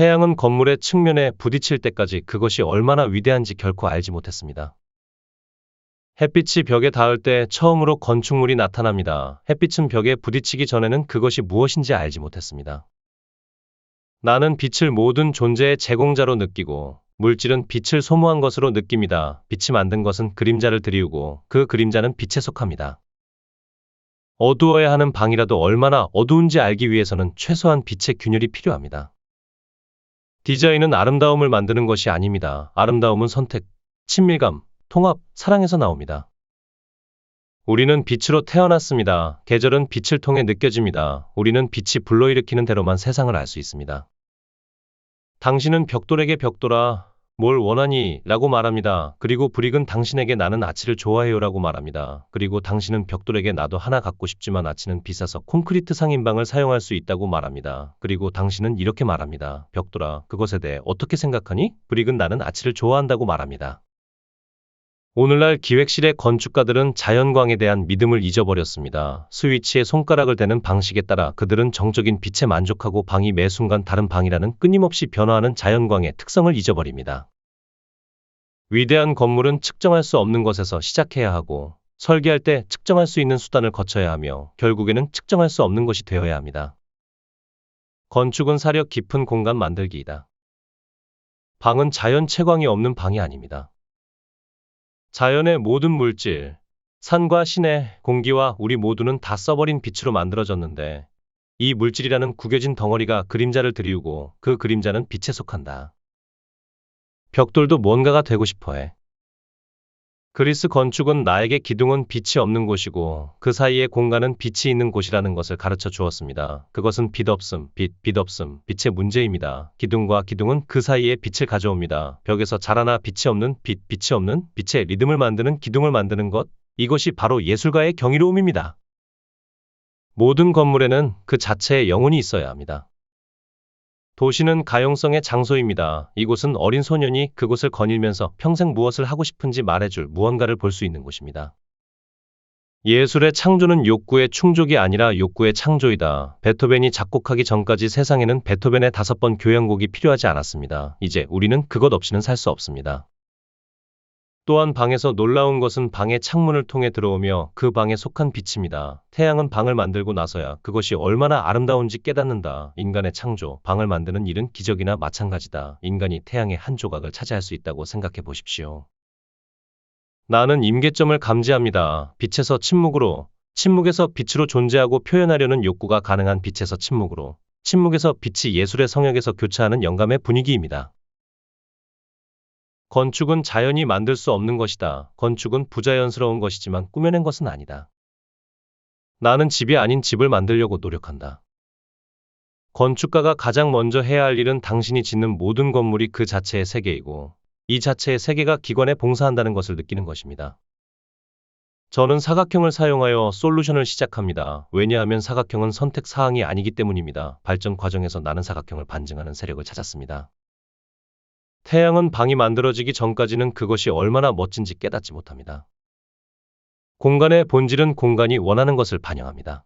태양은 건물의 측면에 부딪힐 때까지 그것이 얼마나 위대한지 결코 알지 못했습니다. 햇빛이 벽에 닿을 때 처음으로 건축물이 나타납니다. 햇빛은 벽에 부딪히기 전에는 그것이 무엇인지 알지 못했습니다. 나는 빛을 모든 존재의 제공자로 느끼고 물질은 빛을 소모한 것으로 느낍니다. 빛이 만든 것은 그림자를 들이우고 그 그림자는 빛에 속합니다. 어두워야 하는 방이라도 얼마나 어두운지 알기 위해서는 최소한 빛의 균열이 필요합니다. 디자인은 아름다움을 만드는 것이 아닙니다. 아름다움은 선택, 친밀감, 통합, 사랑에서 나옵니다. 우리는 빛으로 태어났습니다. 계절은 빛을 통해 느껴집니다. 우리는 빛이 불러일으키는 대로만 세상을 알 수 있습니다. 당신은 벽돌에게 벽돌아, 뭘 원하니? 라고 말합니다. 그리고 브릭은 당신에게 나는 아치를 좋아해요 라고 말합니다. 그리고 당신은 벽돌에게 나도 하나 갖고 싶지만 아치는 비싸서 콘크리트 상인방을 사용할 수 있다고 말합니다. 그리고 당신은 이렇게 말합니다. 벽돌아, 그것에 대해 어떻게 생각하니? 브릭은 나는 아치를 좋아한다고 말합니다. 오늘날 기획실의 건축가들은 자연광에 대한 믿음을 잊어버렸습니다. 스위치에 손가락을 대는 방식에 따라 그들은 정적인 빛에 만족하고 방이 매 순간 다른 방이라는 끊임없이 변화하는 자연광의 특성을 잊어버립니다. 위대한 건물은 측정할 수 없는 것에서 시작해야 하고 설계할 때 측정할 수 있는 수단을 거쳐야 하며 결국에는 측정할 수 없는 것이 되어야 합니다. 건축은 사력 깊은 공간 만들기이다. 방은 자연 채광이 없는 방이 아닙니다. 자연의 모든 물질, 산과 시내, 공기와 우리 모두는 다 써버린 빛으로 만들어졌는데 이 물질이라는 구겨진 덩어리가 그림자를 들이우고 그 그림자는 빛에 속한다. 벽돌도 뭔가가 되고 싶어 해. 그리스 건축은 나에게 기둥은 빛이 없는 곳이고 그 사이에 공간은 빛이 있는 곳이라는 것을 가르쳐 주었습니다. 그것은 빛 없음, 빛, 빛 없음, 빛의 문제입니다. 기둥과 기둥은 그 사이에 빛을 가져옵니다. 벽에서 자라나 빛이 없는 빛, 빛이 없는 빛의 리듬을 만드는 기둥을 만드는 것, 이것이 바로 예술가의 경이로움입니다. 모든 건물에는 그 자체의 영혼이 있어야 합니다. 도시는 가용성의 장소입니다. 이곳은 어린 소년이 그곳을 거닐면서 평생 무엇을 하고 싶은지 말해줄 무언가를 볼 수 있는 곳입니다. 예술의 창조는 욕구의 충족이 아니라 욕구의 창조이다. 베토벤이 작곡하기 전까지 세상에는 베토벤의 다섯 번 교향곡이 필요하지 않았습니다. 이제 우리는 그것 없이는 살 수 없습니다. 또한 방에서 놀라운 것은 방의 창문을 통해 들어오며 그 방에 속한 빛입니다. 태양은 방을 만들고 나서야 그것이 얼마나 아름다운지 깨닫는다. 인간의 창조, 방을 만드는 일은 기적이나 마찬가지다. 인간이 태양의 한 조각을 차지할 수 있다고 생각해 보십시오. 나는 임계점을 감지합니다. 빛에서 침묵으로, 침묵에서 빛으로 존재하고 표현하려는 욕구가 가능한 빛에서 침묵으로, 침묵에서 빛이 예술의 성역에서 교차하는 영감의 분위기입니다. 건축은 자연이 만들 수 없는 것이다. 건축은 부자연스러운 것이지만 꾸며낸 것은 아니다. 나는 집이 아닌 집을 만들려고 노력한다. 건축가가 가장 먼저 해야 할 일은 당신이 짓는 모든 건물이 그 자체의 세계이고 이 자체의 세계가 기관에 봉사한다는 것을 느끼는 것입니다. 저는 사각형을 사용하여 솔루션을 시작합니다. 왜냐하면 사각형은 선택 사항이 아니기 때문입니다. 발전 과정에서 나는 사각형을 반증하는 세력을 찾았습니다. 태양은 방이 만들어지기 전까지는 그것이 얼마나 멋진지 깨닫지 못합니다. 공간의 본질은 공간이 원하는 것을 반영합니다.